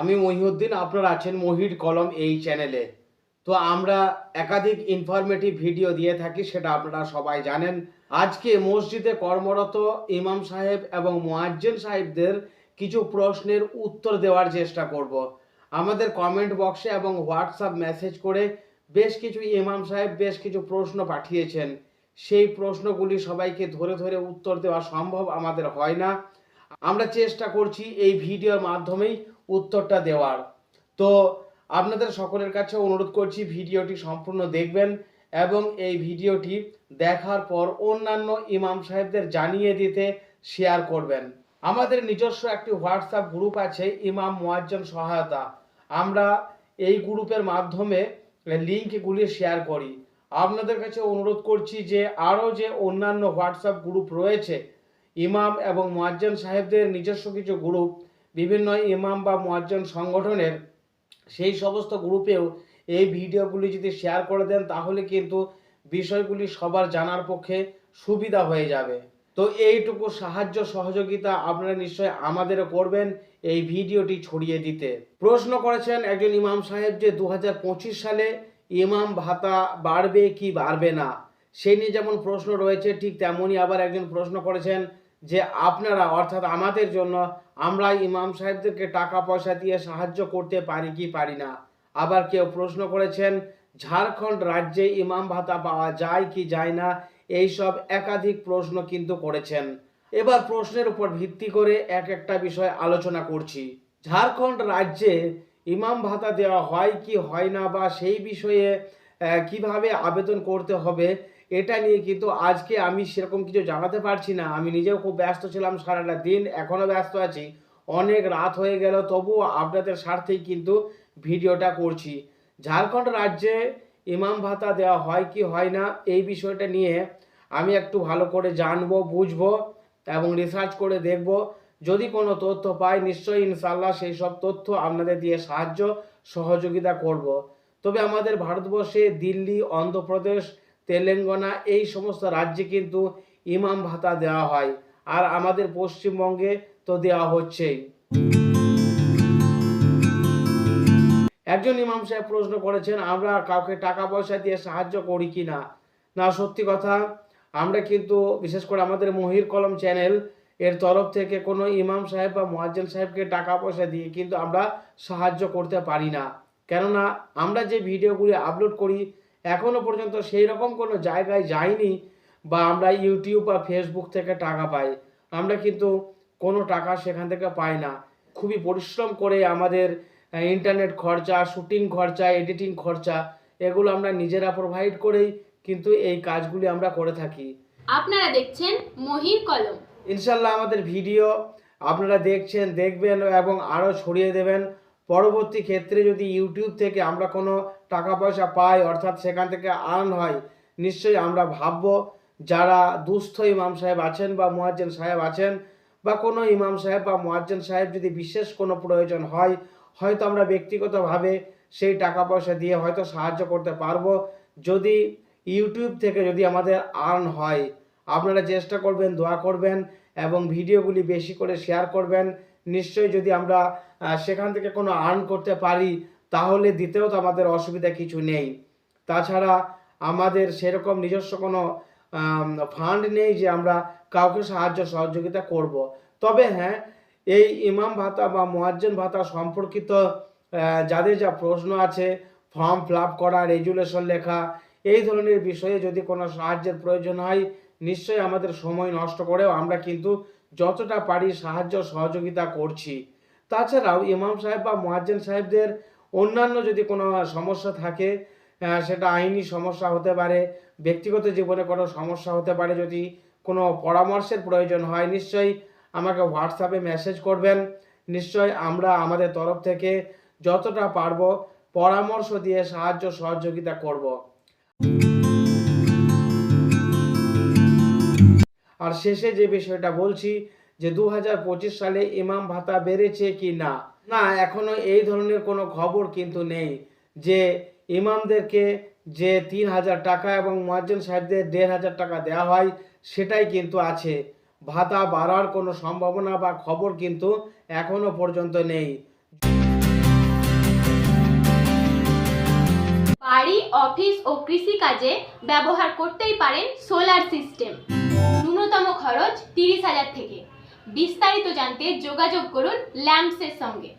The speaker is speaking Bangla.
আমি মহিউদ্দিন, আপনারা আছেন মহির কলম এই চ্যানেলে তো আমরা একাধিক ইনফরমেটিভ ভিডিও দিয়ে থাকি, সেটা আপনারা সবাই জানেন। আজকে মসজিদে কর্মরত ইমাম সাহেব এবং মোয়াজ্জেন সাহেবদের কিছু প্রশ্নের উত্তর দেওয়ার চেষ্টা করব। আমাদের কমেন্ট বক্সে এবং হোয়াটসঅ্যাপ মেসেজ করে বেশ কিছু ইমাম সাহেব বেশ কিছু প্রশ্ন পাঠিয়েছেন। সেই প্রশ্নগুলি সবাইকে ধরে ধরে উত্তর দেওয়া সম্ভব আমাদের হয় না। আমরা চেষ্টা করছি এই ভিডিওর মাধ্যমেই উত্তরটা দেওয়ার। তো আপনাদের সকলের কাছে অনুরোধ করছি ভিডিওটি সম্পূর্ণ দেখবেন এবং এই ভিডিওটি দেখার পর অন্যান্য ইমাম সাহেবদের জানিয়ে দিতে শেয়ার করবেন। আমাদের নিজস্ব একটি হোয়াটসঅ্যাপ গ্রুপ আছে, ইমাম মুয়াজ্জম সহায়তা। আমরা এই গ্রুপের মাধ্যমে লিঙ্কগুলি শেয়ার করি। আপনাদের কাছে অনুরোধ করছি যে আরও যে অন্যান্য হোয়াটসঅ্যাপ গ্রুপ রয়েছে, ইমাম এবং মুয়াজ্জেন সাহেবদের নিজস্ব কিছু গ্রুপ বিভিন্ন ইমাম বা মুয়াজ্জেন সংগঠনের সেই সমস্ত গ্রুপেও এই ভিডিওগুলি যদি শেয়ার করে দেন, তাহলে কিন্তু বিষয়গুলি সবার জানার পক্ষে সুবিধা হয়ে যাবে। তো এইটুকু সাহায্য, সহযোগিতা আপনারা নিশ্চয় আমাদেরও করবেন এই ভিডিওটি ছড়িয়ে দিতে। প্রশ্ন করেছেন একজন ইমাম সাহেব যে দু হাজার পঁচিশ সালে ইমাম ভাতা বাড়বে কি বাড়বে না? সেই নিয়ে যেমন প্রশ্ন রয়েছে, ঠিক তেমনই আবার একজন প্রশ্ন করেছেন যে আপনারা, অর্থাৎ আমাদের জন্য আমরা ইমাম সাহেবদেরকে টাকা পয়সা দিয়ে সাহায্য করতে পারি কি পারি না? আবার কেউ প্রশ্ন করেছেন, ঝাড়খণ্ড রাজ্যে ইমাম ভাতা পাওয়া যায় কি যায় না? এই সব একাধিক প্রশ্ন কিন্তু করেছেন। এবার প্রশ্নের উপর ভিত্তি করে এক একটা বিষয় আলোচনা করছি। ঝাড়খণ্ড রাজ্যে ইমাম ভাতা দেওয়া হয় কি হয় না বা সেই বিষয়ে কীভাবে আবেদন করতে হবে এটা নিয়ে কিন্তু আজকে আমি সেরকম কিছু জানাতে পারছি না। আমি নিজেও খুব ব্যস্ত ছিলাম সারাটা দিন এখনও ব্যস্ত আছি। অনেক রাত হয়ে গেল, তবুও আপনাদের স্বার্থেই কিন্তু ভিডিওটা করছি। ঝাড়খণ্ড রাজ্যে ইমাম ভাতা দেওয়া হয় কি হয় না, এই বিষয়টা নিয়ে আমি একটু ভালো করে জানব, বুঝব এবং রিসার্চ করে দেখব। যদি কোনো তথ্য পাই, নিশ্চয়ই ইনশাল্লাহ সেই সব তথ্য আপনাদের দিয়ে সাহায্য, সহযোগিতা করব। তবে আমাদের ভারতবর্ষে দিল্লি, অন্ধ্রপ্রদেশ তেলেঙ্গানা, এই সমস্ত রাজ্যে কিন্তু ইমাম ভাতা দেওয়া হয় আর আমাদের পশ্চিমবঙ্গে তো দেওয়া হচ্ছেই। একজন ইমাম সাহেব প্রশ্ন করেছেন, আমরা কাউকে টাকা পয়সা দিয়ে সাহায্য করি কি না? না, সত্যি কথা, আমরা কিন্তু, বিশেষ করে আমাদের মহির কলম চ্যানেল, এর তরফ থেকে কোনো ইমাম সাহেব বা মোয়াজ্জেন সাহেবকে টাকা পয়সা দিয়ে কিন্তু আমরা সাহায্য করতে পারি না। কেননা, আমরা যে ভিডিওগুলি আপলোড করি এখনও পর্যন্ত সেই রকম কোনো জায়গায় যাইনি বা আমরা ইউটিউব বা ফেসবুক থেকে টাকা পাই। আমরা কিন্তু কোনো টাকা সেখান থেকে পাই না। খুবই পরিশ্রম করে আমাদের ইন্টারনেট খরচা শুটিং খরচা এডিটিং খরচা এগুলো আমরা নিজেরা প্রোভাইড করেই কিন্তু এই কাজগুলি আমরা করে থাকি। আপনারা দেখছেন মহির কলম। ইনশাল্লাহ আমাদের ভিডিও আপনারা দেখছেন দেখবেন এবং আরও ছড়িয়ে দেবেন। পরবর্তী ক্ষেত্রে যদি ইউটিউব থেকে আমরা কোনো টাকা পয়সা পাই অর্থাৎ সেখান থেকে আর্ন হয়, নিশ্চয়ই আমরা ভাববো যারা দুস্থ ইমাম সাহেব আছেন বা মুয়াজ্জেন সাহেব আছেন বা কোনো ইমাম সাহেব বা মুয়াজ্জেন সাহেব যদি বিশেষ কোনো প্রয়োজন হয়, হয়তো আমরা ব্যক্তিগতভাবে সেই টাকা পয়সা দিয়ে হয়তো সাহায্য করতে পারব। যদি ইউটিউব থেকে যদি আমাদের আর্ন হয়, আপনারা চেষ্টা করবেন, দোয়া করবেন এবং ভিডিওগুলি বেশি করে শেয়ার করবেন। নিশ্চয়ই যদি আমরা সেখান থেকে কোনো আর্ন করতে পারি তাহলে দিতেও তো আমাদের অসুবিধা কিছু নেই তাছাড়া আমাদের সেরকম নিজস্ব কোনো ফান্ড নেই যে আমরা কাউকে সাহায্য সহযোগিতা করব। তবে হ্যাঁ এই ইমাম ভাতা বা মোয়াজ্জেন ভাতা সম্পর্কিত যাদের যা প্রশ্ন আছে ফর্ম ফিল করা রেজুলেশন লেখা, এই ধরনের বিষয়ে যদি কোনো সাহায্যের প্রয়োজন হয়, নিশ্চয়ই আমাদের সময় নষ্ট করেও আমরা কিন্তু যতটা পারি সাহায্য সহযোগিতা করছি তাছাড়াও ইমাম সাহেব বা মুয়াজ্জেন সাহেবদের অন্যান্য যদি কোনো সমস্যা থাকে সেটা আইনি সমস্যা হতে পারে, ব্যক্তিগত জীবনে কোনো সমস্যা হতে পারে, যদি কোনো পরামর্শের প্রয়োজন হয়, নিশ্চয়ই আমাকে হোয়াটসঅ্যাপে মেসেজ করবেন। নিশ্চয়ই আমরা আমাদের তরফ থেকে যতটা পারব পরামর্শ দিয়ে সাহায্য সহযোগিতা করব। আর শেষে যে বিষয়টা বলছি যে দু হাজার পঁচিশ সালে ইমাম ভাতা বেড়েছে কি না? না এখনও এই ধরনের কোনো খবর কিন্তু নেই যে ইমামদেরকে যে তিন হাজার টাকা এবং মহাজন সাহেবদের দেড় হাজার টাকা দেওয়া হয়, সেটাই কিন্তু আছে। ভাতা বাড়ার কোনো সম্ভাবনা বা খবর কিন্তু এখনও পর্যন্ত নেই। বাড়ি, অফিস ও কৃষিকাজে ব্যবহার করতেই পারেন সোলার সিস্টেম। ন্যূনতম খরচ তিরিশ হাজার থেকে। বিস্তারিত জানতে যোগাযোগ করুন ল্যাম্পসের সঙ্গে।